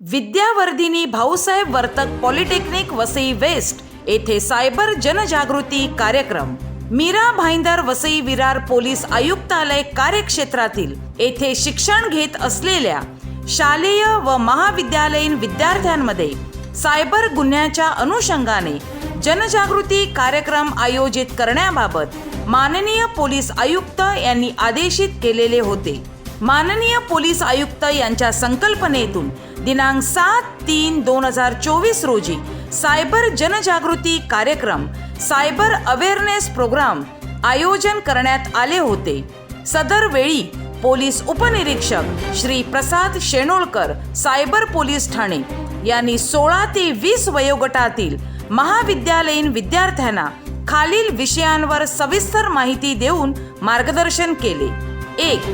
Vidyavardhini Bhausaheb Vartak polytechnic Vasai west येथे cyber जनजागृती कार्यक्रम. मीरा भाईंदर वसई विरार पोलीस आयुक्तालय कार्यक्षेत्रातील येथे शिक्षण घेत असलेल्या शालेय व महाविद्यालयीन विद्यार्थ्यांमध्ये सायबर गुन्ह्याच्या अनुषंगाने जनजागृती कार्यक्रम आयोजित करण्याबाबत माननीय पोलीस आयुक्त यांनी आदेशित केलेले होते. माननीय पोलीस आयुक्त यांच्या संकल्पनेतून दिनांक सात तीन दोन हजार चोवीस रोजी सायबर जनजागृती कार्यक्रम सायबर अवेअरनेस प्रोग्राम आयोजन करण्यात आले होते. सदर वेळी पोलीस उपनिरीक्षक श्री प्रसाद शेणोळकर सायबर पोलीस ठाणे यांनी सोळा ते वीस वयोगटातील महाविद्यालयीन विद्यार्थ्यांना खालील विषयांवर सविस्तर माहिती देऊन मार्गदर्शन केले. एक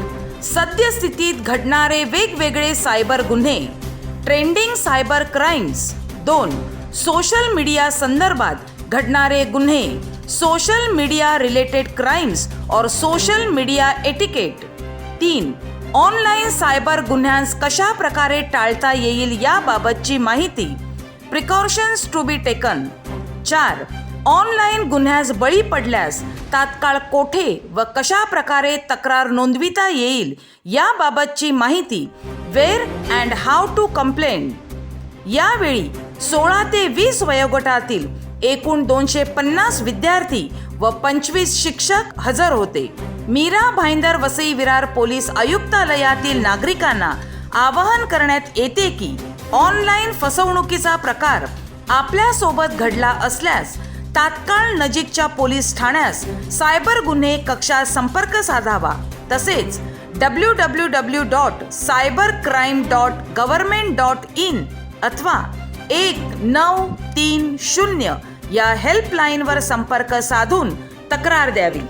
सद्यस्थितीत घडणारे वेगवेगळे सायबर गुन्हे ट्रेंडिंग सायबर क्राईम्स दोन सोशल मीडिया संदर्भात घडणारे गुन्हे सोशल मीडिया रिलेटेड क्राईम्स और सोशल मीडिया एटिकेट. तीन ऑनलाईन सायबर गुन्ह्यांस कशा प्रकारे टाळता येईल याबाबतची माहिती प्रिकॉशन्स टू बी टेकन चार ऑनलाईन गुन्ह्यास बळी पडल्यास तात्काळ कोठे व कशा प्रकारे तक्रार नोंदविता येईल याबाबतची माहिती where and how to complain यावेळी सोळा ते वीस वयोगटातील एकूण दोनशे पन्नास विद्यार्थी व पंचवीस शिक्षक हजर होते. मीरा भाईंदर वसई विरार पोलीस आयुक्तालयातील नागरिकांना आवाहन करण्यात येते की ऑनलाईन फसवणुकीचा प्रकार आपल्यासोबत घडला असल्यास तात्काळ नजीकच्या पोलीस ठाण्यास सायबर गुन्हे कक्षात संपर्क साधावा. तसेच W W W dot cyber crime dot government dot in अथवा एक नऊ तीन शून्य या हेल्पलाईनवर संपर्क साधून तक्रार द्यावी.